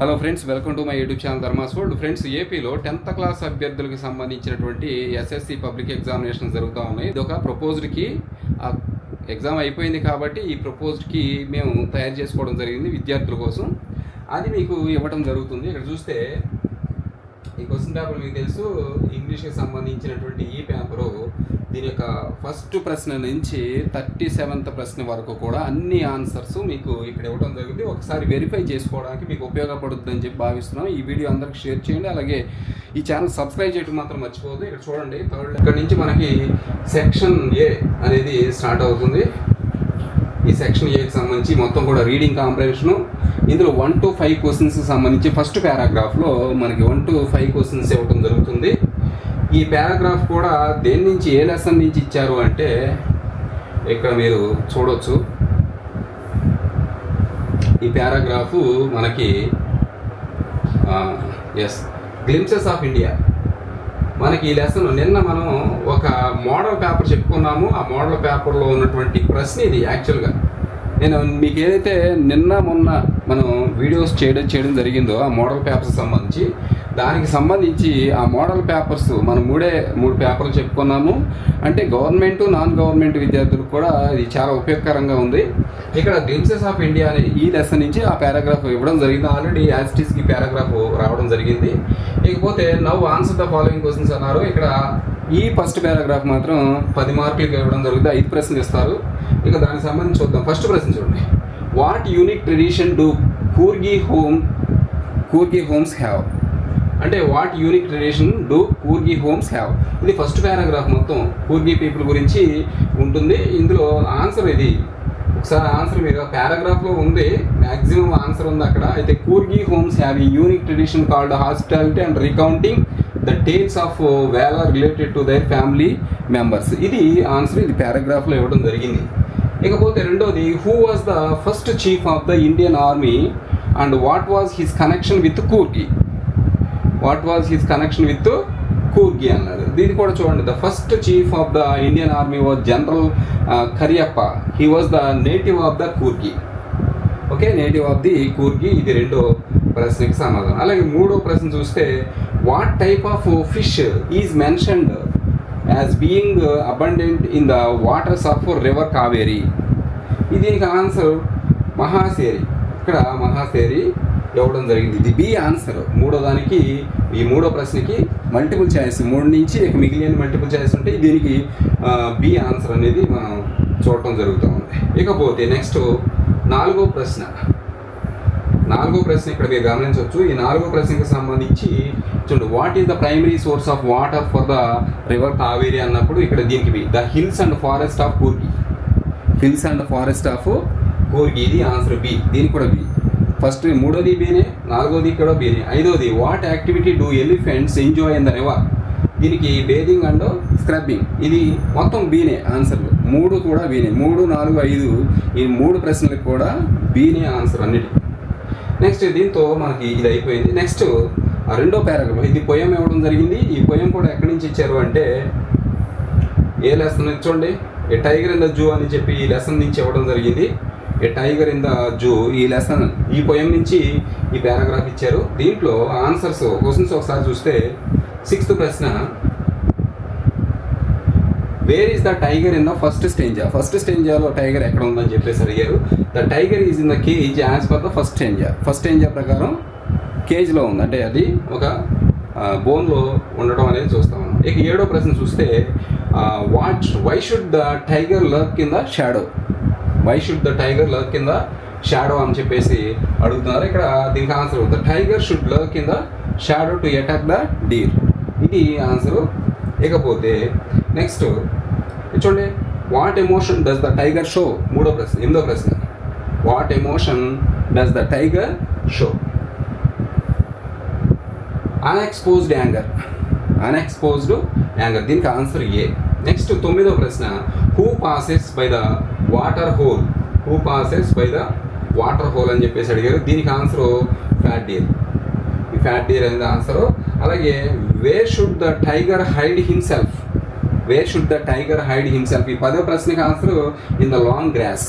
Hello friends welcome to my YouTube channel Dharma's World friends ఏపీలో tenth class అభ్యర్థులకు సంబంధించినటువంటి SSC public examination జరుగుతూ ఉన్నాయి. ఇది ఒక ప్రపోజ్డ్కి ఎగ్జామ్ అయిపోయింది కాబట్టి ఈ ప్రపోజ్డ్కి మేము తయారు చేసుకోవడం జరిగింది విద్యార్థుల కోసం. అది మీకు ఇవ్వడం జరుగుతుంది. ఇక్కడ చూస్తే ఈ క్వశ్చన్ పేపర్ మీకు తెలుసు ఇంగ్లీష్కి సంబంధించినటువంటి ఈ పేపరు దీని యొక్క ఫస్ట్ ప్రశ్న నుంచి థర్టీ సెవెంత్ ప్రశ్న వరకు కూడా అన్ని ఆన్సర్స్ మీకు ఇక్కడ ఇవ్వడం జరిగింది. ఒకసారి వెరిఫై చేసుకోవడానికి మీకు ఉపయోగపడుతుందని చెప్పి భావిస్తున్నాం. ఈ వీడియో అందరికి షేర్ చేయండి. అలాగే ఈ ఛానల్ సబ్స్క్రైబ్ చేయడం మాత్రం మర్చిపోవద్దు. ఇక్కడ చూడండి థర్డ్ ఇక్కడ నుంచి మనకి సెక్షన్ ఏ అనేది స్టార్ట్ అవుతుంది. ఈ సెక్షన్ ఏకి సంబంధించి మొత్తం కూడా రీడింగ్ కాంప్రహెన్షన్ ఇందులో వన్ టు ఫైవ్ క్వశ్చన్స్ సంబంధించి ఫస్ట్ పారాగ్రాఫ్లో మనకి వన్ టు ఫైవ్ క్వశ్చన్స్ ఇవ్వడం జరుగుతుంది. ఈ పారాగ్రాఫ్ కూడా దేని నుంచి ఏ లెసన్ నుంచి ఇచ్చారు అంటే ఇక్కడ మీరు చూడొచ్చు. ఈ పారాగ్రాఫ్ మనకి ఎస్ గ్లిమ్సెస్ ఆఫ్ ఇండియా మనకి ఈ లెసన్ నిన్న మనం ఒక మోడల్ పేపర్ చెప్పుకున్నాము. ఆ మోడల్ పేపర్లో ఉన్నటువంటి ప్రశ్న ఇది యాక్చువల్గా నేను మీకు ఏదైతే నిన్న మొన్న మనం వీడియోస్ చేయడం చేయడం జరిగిందో ఆ మోడల్ పేపర్కి సంబంధించి దానికి సంబంధించి ఆ మోడల్ పేపర్స్ మనం మూడే మూడు పేపర్లు చెప్పుకున్నాము. అంటే గవర్నమెంట్ నాన్ గవర్నమెంట్ విద్యార్థులకు కూడా ఇది చాలా ఉపయోగకరంగా ఉంది. ఇక్కడ గ్లిమ్సెస్ ఆఫ్ ఇండియా అనే ఈ లెసన్ నుంచి ఆ పారాగ్రాఫ్ ఇవ్వడం జరిగింది. ఆల్రెడీ యాజిటీస్కి పారాగ్రాఫ్ రావడం జరిగింది. ఇకపోతే now answer the following questions అన్నారు. ఇక్కడ ఈ ఫస్ట్ పారాగ్రాఫ్ మాత్రం పది మార్కులకి ఇవ్వడం జరుగుతుంది. ఐదు ప్రశ్నలు ఇస్తారు. ఇక దానికి సంబంధించి చూద్దాం. ఫస్ట్ ప్రశ్న చూడండి. What unique tradition do Coorgi home Coorgi homes have అంటే what unique tradition do Coorgi homes have ఇది ఫస్ట్ పారాగ్రాఫ్ మొత్తం కూర్గి పీపుల్ గురించి ఉంటుంది. ఇందులో ఆన్సర్ ఇది. ఒకసారి ఆన్సర్ మీరు. పారాగ్రాఫ్లో ఉంది. మ్యాక్సిమం ఆన్సర్ ఉంది అక్కడ. అయితే కూర్గి హోమ్స్ హ్యావ్ ఈ unique tradition called hospitality and recounting the tales of valour related to their family members ఇది ఆన్సర్ ఇది పారాగ్రాఫ్లో ఇవ్వడం జరిగింది. ఇకపోతే రెండోది who was the first chief of the Indian army and what was his connection with Coorgi what was his connection with Coorgi అన్నారు. దీన్ని కూడా చూడండి. The first chief of the Indian army was general Kariappa. He was the native of the Coorgi. Okay native of the Coorgi. ఇది రెండో ప్రశ్నకి సమాధానం. అలాగే మూడో ప్రశ్న చూస్తే what type of fish is mentioned as being abundant in the waters of river Kaveri ఇది దీనికి ఆన్సర్ మహాసేరి. ఇక్కడ మహాసేరి ఇవ్వడం జరిగింది. ఇది బి ఆన్సర్. మూడో దానికి ఈ మూడో ప్రశ్నకి మల్టిపుల్ ఛాయిస్ మూడు నుంచి మిగిలిన మల్టిపుల్ ఛాయిస్ ఉంటే దీనికి బి ఆన్సర్ అనేది మనం చూడటం జరుగుతూ ఉంది. ఇకపోతే నెక్స్ట్ నాలుగో ప్రశ్న. నాలుగో ప్రశ్న ఇక్కడ మీరు గమనించవచ్చు. ఈ నాలుగో ప్రశ్నకి సంబంధించి చూడండి what is the primary source of water for the river Kaveri అన్నప్పుడు ఇక్కడ దీనికి the hills and forest of Coorgi hills and forest of Coorgi ఇది ఆన్సర్ బి. దీనికి కూడా బి. ఫస్ట్ మూడోది బీనే నాలుగోది ఇక్కడ బీనే ఐదోది what activity do elephants enjoy in the river దీనికి బేదింగ్ అండ్ స్క్రబ్బింగ్ ఇది మొత్తం బీనే ఆన్సర్లు మూడు కూడా బీనే మూడు నాలుగు ఐదు ఈ మూడు ప్రశ్నలకు కూడా బీనే ఆన్సర్ అన్నిటి. నెక్స్ట్ దీంతో మనకి ఇది అయిపోయింది. నెక్స్ట్ ఆ రెండో పారాగ్రాఫ్ ఇది పొయం ఇవ్వడం జరిగింది. ఈ పొయం కూడా ఎక్కడి నుంచి ఇచ్చారు అంటే ఏ లెసన్ చూడండి. A tiger in the zoo అని చెప్పి ఈ లెసన్ నుంచి ఇవ్వడం జరిగింది. A tiger in the zoo ఈ లెసన్ ఈ పొయం నుంచి ఈ పారాగ్రాఫ్ ఇచ్చారు. దీంట్లో ఆన్సర్స్ క్వశ్చన్స్ ఒకసారి చూస్తే సిక్స్త్ ప్రశ్న where is the tiger in the first stanza first స్టేంజాలో tiger ఎక్కడ ఉందని చెప్పేసి అడిగారు. The tiger is in the cage as per the first stanza first stanza ప్రకారం కేజ్లో ఉంది. అంటే అది ఒక బోన్లో ఉండడం అనేది చూస్తాం ఇక ఏడో ప్రశ్న చూస్తే what why should the tiger lurk కింద shadow why should the tiger lurk కింద షాడో అని చెప్పేసి అడుగుతున్నారు. ఇక్కడ దీనికి answer the tiger should lurk కింద shadow to attack the deer ఇది ఆన్సర్ ఇకపోతే నెక్స్ట్ చూడండి. What emotion does the tiger show మూడో ప్రశ్న ఎనిమిదో ప్రశ్న. What emotion does the tiger show unexposed anger unexposed anger దీనికి ఆన్సర్ ఏ నెక్స్ట్ తొమ్మిదో ప్రశ్న. Who passes by the water hole. Who passes by the water hole అని చెప్పేసి అడిగారు. దీనికి ఆన్సర్ ఫ్యాట్ డీర్ ఈ ఫ్యాట్ డీర్ అనేది ఆన్సర్ అలాగే where should the tiger hide himself where should the tiger hide himself ఈ పదో ప్రశ్నకి answer in the long grass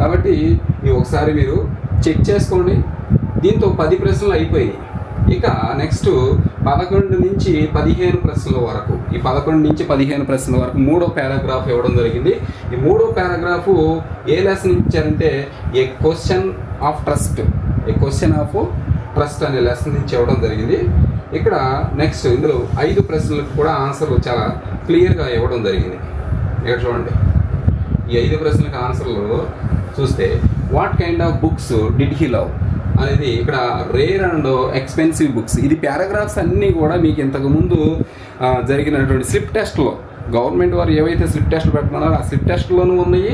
కాబట్టి ఇవి ఒకసారి మీరు చెక్ చేసుకోండి. దీంతో పది ప్రశ్నలు అయిపోయినాయి. ఇక నెక్స్ట్ పదకొండు నుంచి పదిహేను ప్రశ్నల వరకు. ఈ పదకొండు నుంచి పదిహేను ప్రశ్నల వరకు మూడో పారాగ్రాఫ్ ఇవ్వడం జరిగింది. ఈ మూడో పారాగ్రాఫ్ ఏ లెసన్ ఇచ్చారంటే a question of trust a question of trust అనే లెసన్ నుంచి ఇవ్వడం జరిగింది. ఇక్కడ నెక్స్ట్ ఇందులో ఐదు ప్రశ్నలకు కూడా ఆన్సర్లు చాలా క్లియర్గా ఇవ్వడం జరిగింది. ఇక్కడ చూడండి. ఈ ఐదు ప్రశ్నలకు ఆన్సర్లు చూస్తే what kind of books did he love అనేది ఇక్కడ రేర్ అండ్ ఎక్స్పెన్సివ్ బుక్స్ ఇది పారాగ్రాఫ్స్ అన్నీ కూడా మీకు ఇంతకుముందు జరిగినటువంటి స్లిప్ టెస్ట్లో గవర్నమెంట్ వారు ఏవైతే స్లిప్ టెస్ట్లు పెడుతున్నారో ఆ స్లిప్ టెస్ట్లోనూ ఉన్నాయి.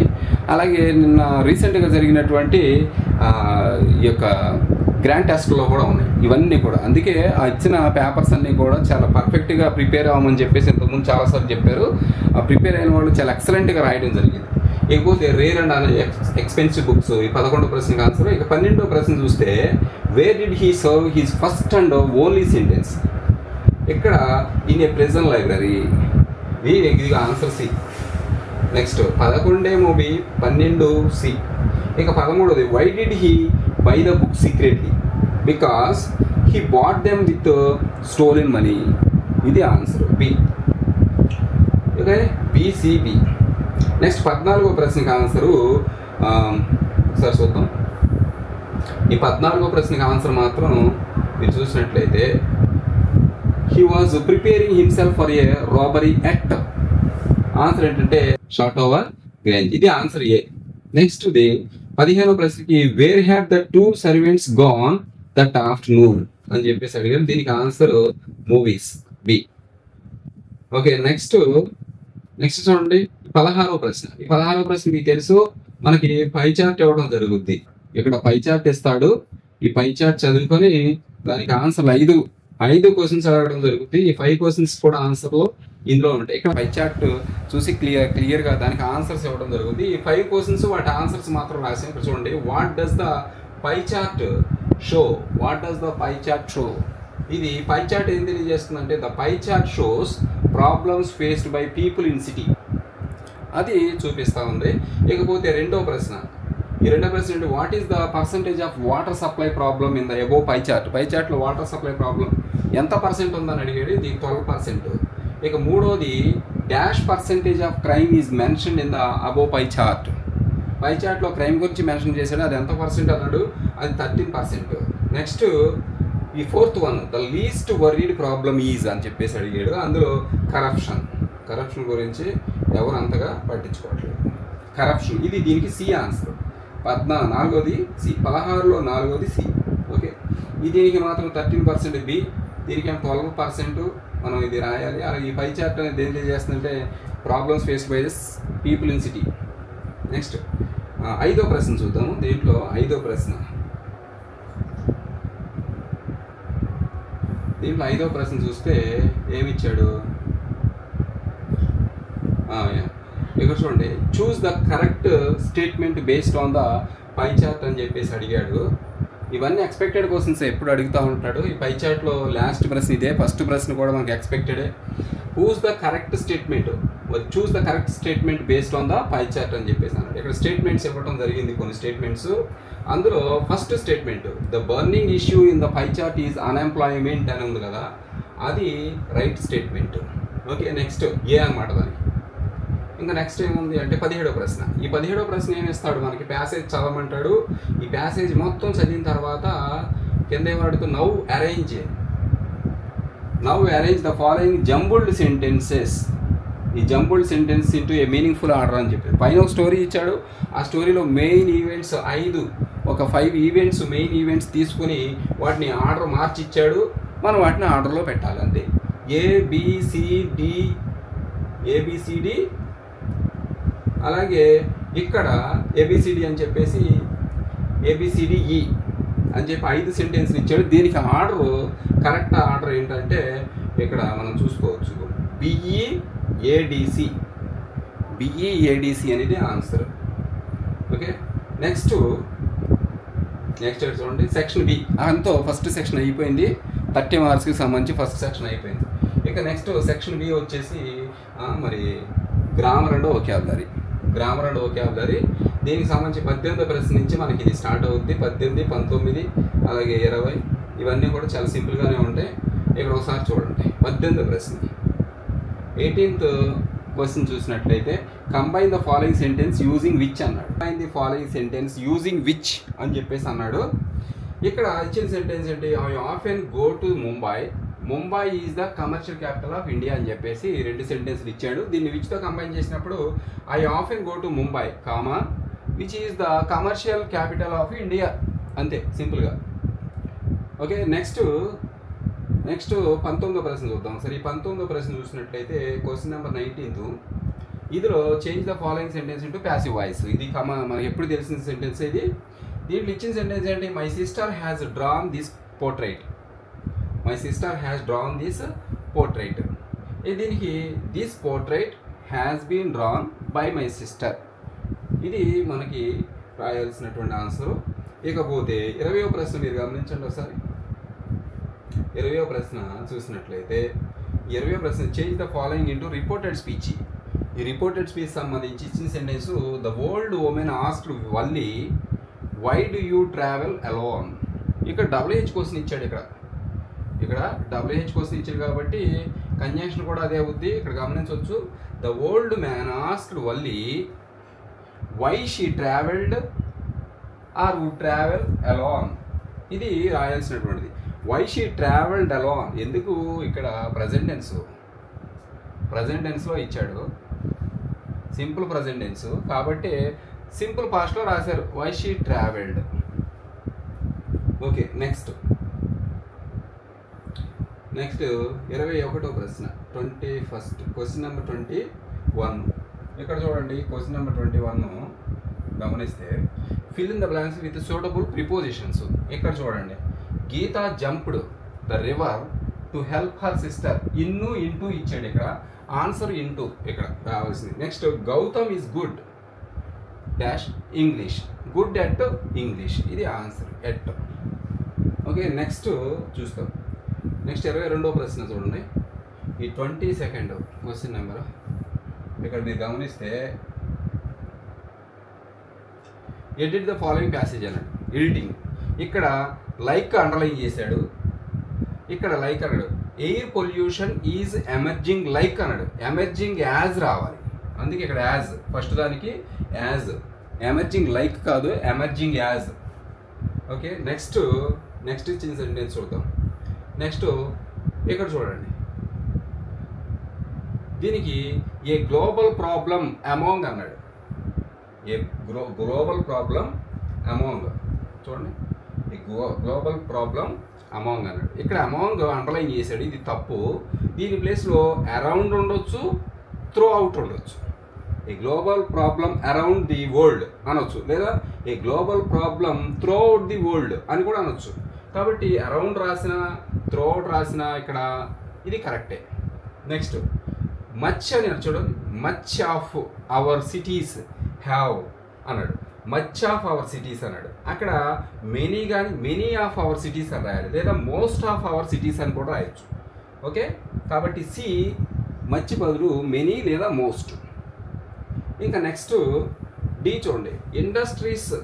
అలాగే నిన్న రీసెంట్గా జరిగినటువంటి ఈ యొక్క గ్రాండ్ టెస్ట్లో కూడా ఉన్నాయి. ఇవన్నీ కూడా. అందుకే ఆ ఇచ్చిన పేపర్స్ అన్నీ కూడా చాలా పర్ఫెక్ట్గా ప్రిపేర్ అవ్వమని చెప్పేసి ఇంతకుముందు చాలాసార్లు చెప్పారు. ఆ ప్రిపేర్ అయిన వాళ్ళు చాలా ఎక్సలెంట్గా రాయడం జరిగింది. ఇకపోతే రేర్ అండ్ ఎక్స్పెన్సివ్ బుక్స్ ఈ పదకొండో ప్రశ్నకు ఆన్సర్ ఇక పన్నెండో ప్రశ్న చూస్తే where did he serve his first and only sentence ఇక్కడ ఇన్ ఏ ప్రెజెంట్ లైబ్రరీ ఇది ఆన్సర్ సి నెక్స్ట్ పదకొండేమో బి పన్నెండు సి ఇక పదమూడోది why did he buy the book secretly because he bought them with stolen money ఇది answer B okay BCB next పద్నాలుగో ప్రశ్నకి answer sir చూద్దాం. ఈ పద్నాలుగో ప్రశ్నకి ఆన్సర్ మాత్రం మీరు చూసినట్లయితే he was preparing himself for a robbery act answer ఏంటంటే షార్ట్ ఓవర్ గ్రేంజ్ ఇది ఆన్సర్ ఏ. నెక్స్ట్ ది పదిహేనో ప్రశ్నకి where have the two servants gone that afternoon అని చెప్పేసి అడిగారు దీనికి answer movies B. Okay next next చూడండి పదహారవ ప్రశ్న. ఈ పదహారో ప్రశ్న మీకు తెలుసు మనకి పై చార్ట్ ఇవ్వడం జరుగుద్ది. ఇక్కడ పై చార్ట్ ఇస్తాడు ఈ పై చార్ట్ చదువుకొని దానికి ఆన్సర్ ఐదు ఐదు క్వశ్చన్స్ అడగడం జరుగుతుంది ఈ ఫైవ్ క్వశ్చన్స్ కూడా ఆన్సర్లు ఇందులో ఉంటాయి. ఇక్కడ పై చార్ట్ చూసి క్లియర్ క్లియర్గా దానికి ఆన్సర్స్ ఇవ్వడం జరుగుతుంది ఈ ఫైవ్ క్వశ్చన్స్ వాటి ఆన్సర్స్ మాత్రం రాసాం ఇక్కడ చూడండి. What does the pie chart show what does the pie chart show ఇది పై చార్ట్ ఏం తెలియజేస్తుందంటే the pie chart shows problems faced by people in city అది చూపిస్తూ ఉంది. ఇకపోతే రెండో ప్రశ్న. ఈ రెండో ప్రశ్న ఏంటి? What is the percentage of water supply problem in the above pie chart pie చార్ట్లో వాటర్ సప్లై ప్రాబ్లం ఎంత పర్సెంట్ ఉందని అడిగాడు? ఇది ట్వెల్వ్ పర్సెంట్ ఇక మూడోది dash percentage of crime is mention in the above pie chart pie చార్ట్లో crime గురించి mention చేశాడు. అది ఎంత పర్సెంట్ అన్నాడు? అది థర్టీన్ పర్సెంట్ నెక్స్ట్ ఈ fourth one the least worried problem is అని చెప్పేసి అడిగాడు. అందులో కరప్షన్ కరప్షన్ గురించి ఎవరు అంతగా పట్టించుకోవట్లేదు. కరప్షన్ ఇది దీనికి సి ఆన్సర్. పద్నా నాలుగోది సి పదహారులో నాలుగోది సి. ఓకే? ఇది దీనికి మాత్రం థర్టీన్ పర్సెంట్ బి దీనికి ఏమో ట్వెల్వ్ పర్సెంట్ మనం ఇది రాయాలి. అలాగే ఈ పై చాప్టర్ అనేది దేని తెలియజేస్తుందంటే problems face by this people in city next ఐదో ప్రశ్న చూద్దాము. దీంట్లో ఐదో ప్రశ్న? దీంట్లో ఐదో ప్రశ్న చూస్తే ఏమిచ్చాడు? ఇక్కడ చూడండి. Choose the correct statement based on the pie chart అని చెప్పేసి అడిగాడు. ఇవన్నీ ఎక్స్పెక్టెడ్ క్వశ్చన్స్ ఎప్పుడు అడుగుతూ ఉంటాడు. ఈ పై చార్ట్లో లాస్ట్ ప్రశ్న ఇదే. ఫస్ట్ ప్రశ్న కూడా మనకి ఎక్స్పెక్టెడే choose the correct statement choose the correct statement based on the pie chart అని చెప్పేసి అన్నాడు. ఇక్కడ స్టేట్మెంట్స్ ఇవ్వడం జరిగింది. కొన్ని స్టేట్మెంట్స్ అందులో first statement the burning issue in the pie chart is unemployment అని ఉంది కదా అది right statement okay next A అనమాట దానికి? ఇంకా నెక్స్ట్ ఏముంది అంటే పదిహేడో ప్రశ్న. ఈ పదిహేడో ప్రశ్న ఏమిస్తాడు మనకి? ప్యాసేజ్ చదవమంటాడు. ఈ ప్యాసేజ్ మొత్తం చదివిన తర్వాత కింద ఏమడుతూ now arrange now arrange the following jumbled sentences ఈ jumbled sentence into a meaningful order అని చెప్పి. పైన ఒక స్టోరీ ఇచ్చాడు. ఆ స్టోరీలో మెయిన్ ఈవెంట్స్ ఐదు. ఒక ఫైవ్ ఈవెంట్స్ మెయిన్ ఈవెంట్స్ తీసుకుని వాటిని ఆర్డర్ మార్చి ఇచ్చాడు మనం వాటిని ఆర్డర్లో పెట్టాలి అంతే. ఏబిసిడి ఏబిసిడి అలాగే ఇక్కడ ఏబిసిడి అని చెప్పేసి ఏబిసిడిఈ e అని చెప్పి ఐదు సెంటెన్స్లు ఇచ్చాడు. దీనికి ఆర్డర్ కరెక్ట్ ఆర్డర్ ఏంటంటే ఇక్కడ మనం చూసుకోవచ్చు. బిఈ ఏడిసి బిఈ ఏడిసి అనేది ఆన్సర్ ఓకే నెక్స్ట్ నెక్స్ట్ చూడండి సెక్షన్ బి అంతో ఫస్ట్ సెక్షన్ అయిపోయింది. థర్టీ మార్క్స్కి సంబంధించి ఫస్ట్ సెక్షన్ అయిపోయింది. ఇక నెక్స్ట్ సెక్షన్ బి వచ్చేసి మరి grammar and vocabulary grammar and vocabulary దీనికి సంబంధించి పద్దెనిమిది ప్రశ్న నుంచి మనకి ఇది స్టార్ట్ అవుద్ది. పద్దెనిమిది పంతొమ్మిది అలాగే ఇరవై. ఇవన్నీ కూడా చాలా సింపుల్గానే ఉంటాయి. ఇక్కడ ఒకసారి చూడండి. పద్దెనిమిది ప్రశ్న ఎయిటీన్త్ క్వశ్చన్ చూసినట్లయితే combine the following sentence using which అన్నాడు. Combine the following sentence using which అని చెప్పేసి అన్నాడు. ఇక్కడ ఇచ్చిన సెంటెన్స్ ఏంటి? I often go to Mumbai Mumbai is the commercial capital of India అని చెప్పేసి రెండు సెంటెన్స్లు ఇచ్చాడు. దీన్ని విచ్తో కంబైన్ చేసినప్పుడు I often go to Mumbai comma which is the commercial capital of India అంతే సింపుల్గా ఓకే నెక్స్ట్ నెక్స్ట్ పంతొమ్మిదో ప్రశ్న చూద్దాం. సరే ఈ పంతొమ్మిదో ప్రశ్న చూసినట్లయితే క్వశ్చన్ నెంబర్ నైన్టీన్త్. ఇందులో change the following sentence into passive voice. ఇది కమ మనకి ఎప్పుడు తెలిసిన సెంటెన్స్ ఇది? దీంట్లో ఇచ్చిన సెంటెన్స్ ఏంటి? My sister has drawn this portrait my sister has drawn this portrait దీనికి this portrait has been drawn by my sister ఇది మనకి రాయాల్సినటువంటి ఆన్సర్. ఇకపోతే ఇరవయో ప్రశ్న మీరు గమనించండి ఒకసారి. ఇరవయో ప్రశ్న చూసినట్లయితే ఇరవయో ప్రశ్న change the following into reported speech ఈ రిపోర్టెడ్ స్పీచ్ సంబంధించి ఇచ్చిన sentence the old woman asked Valli why do you travel alone ఇక్కడ డబ్ల్యూహెచ్ క్వశ్చన్ ఇచ్చాడు ఇక్కడ. ఇక్కడ డబ్ల్యూహెచ్ క్వశ్చన్ ఇచ్చాడు కాబట్టి కన్యాక్షన్ కూడా అదే అవుద్ది. ఇక్కడ గమనించవచ్చు. The old man asked Valli why she travelled or would travel alone ఇది రాయాల్సినటువంటిది. వై షీ ట్రావెల్డ్ అలోన్ ఎందుకు ఇక్కడ ప్రజెంట్ టెన్స్ ప్రజెంట్ టెన్స్లో ఇచ్చాడు. సింపుల్ ప్రజెంట్ టెన్స్ కాబట్టి సింపుల్ పాస్ట్లో రాశారు. Why she travelled okay next next ఇరవై ఒకటో ప్రశ్న. Twenty first question number twenty one ఇక్కడ చూడండి క్వశ్చన్ నెంబర్ ట్వంటీ వన్ గమనిస్తే fill in the blanks with suitable prepositions ఇక్కడ చూడండి. Geeta jumped the river to help her sister. In into ఇచ్చాడు ఇక్కడ. ఆన్సర్ ఇంటూ ఇక్కడ రావాల్సింది. Next Gautam is good dash English. Good at English. ఇది answer at okay next చూస్తాం. Next ఇరవై రెండో ప్రశ్న చూడండి. ఈ ట్వంటీ సెకండ్ క్వశ్చన్ నెంబర్. ఇక్కడ మీరు గమనిస్తే ఎడిట్ ద ఫాలోయింగ్ ప్యాసేజ్ అన్నాడు ఎడిటింగ్. ఇక్కడ లైక్ అండర్లైన్ చేశాడు. ఇక్కడ లైక్ అన్నాడు. Air pollution is emerging like అన్నాడు. ఎమర్జింగ్ యాజ్ రావాలి. అందుకే ఇక్కడ యాజ్ ఫస్ట్ దానికి యాజ్. ఎమర్జింగ్ లైక్ కాదు emerging as. Okay next next ఇచ్చిన సెంటెన్స్ చూద్దాం. నెక్స్ట్ ఇక్కడ చూడండి. దీనికి ఏ గ్లోబల్ ప్రాబ్లం అమాంగ్ అన్నాడు. A glo global problem among. చూడండి. ది గ్లోబల్ ప్రాబ్లం అమాంగ్ అన్నాడు. ఇక్కడ అమాంగ్ అండర్లైన్ చేశాడు. ఇది తప్పు. దీని ప్లేస్లో అరౌండ్ ఉండొచ్చు త్రూ అవుట్ ఉండొచ్చు. A global problem around the world అనొచ్చు. లేదా a global problem throughout the world అని కూడా అనొచ్చు. కాబట్టి అరౌండ్ రాసిన త్రూ అవుట్ రాసిన ఇక్కడ ఇది కరెక్టే నెక్స్ట్ మచ్ అని చూడండి much of our cities have అన్నాడు. మచ్ ఆఫ్ అవర్ సిటీస్ అన్నాడు అక్కడ మెనీ కానీ మెనీ ఆఫ్ అవర్ సిటీస్ అని రాయాలి లేదా మోస్ట్ ఆఫ్ అవర్ సిటీస్ అని కూడా రాయొచ్చు. ఓకే? కాబట్టి సి మచ్ బదులు మెనీ లేదా మోస్ట్ ఇంకా నెక్స్ట్ డి చూడండి. ఇండస్ట్రీస్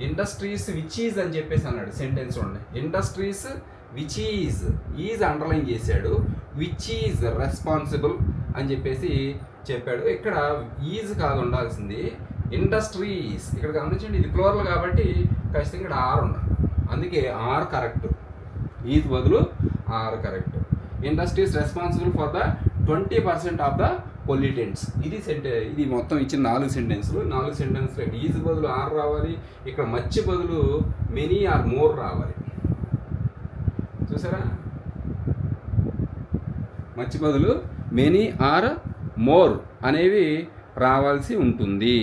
ఇండస్ట్రీస్ విచ్ ఈజ్ అని చెప్పేసి అన్నాడు. సెంటెన్స్ చూడండి. Industries which is is underline చేశాడు. విచ్ ఈజ్ రెస్పాన్సిబుల్ అని చెప్పేసి చెప్పాడు. ఇక్కడ ఈజ్ కాదు ఉండాల్సింది ఇండస్ట్రీస్. ఇక్కడ గమనించండి ఇది ప్లోరల్ కాబట్టి ఖచ్చితంగా ఇక్కడ ఆర్ ఉండాలి. అందుకే ఆర్ కరెక్ట్. ఈజ్ బదులు are correct. Industries responsible for the twenty percent of the pollutants. ఇది సెంటే ఇది మొత్తం ఇచ్చిన నాలుగు సెంటెన్స్లు. నాలుగు సెంటెన్స్లో ఈజ్ బదులు ఆర్ రావాలి. ఇక్కడ మచ్చి బదులు మెనీ ఆర్ మోర్ రావాలి. చూసారా? మచ్చి బదులు మెనీ ఆర్ మోర్ అనేవి రావాల్సి ఉంటుంది.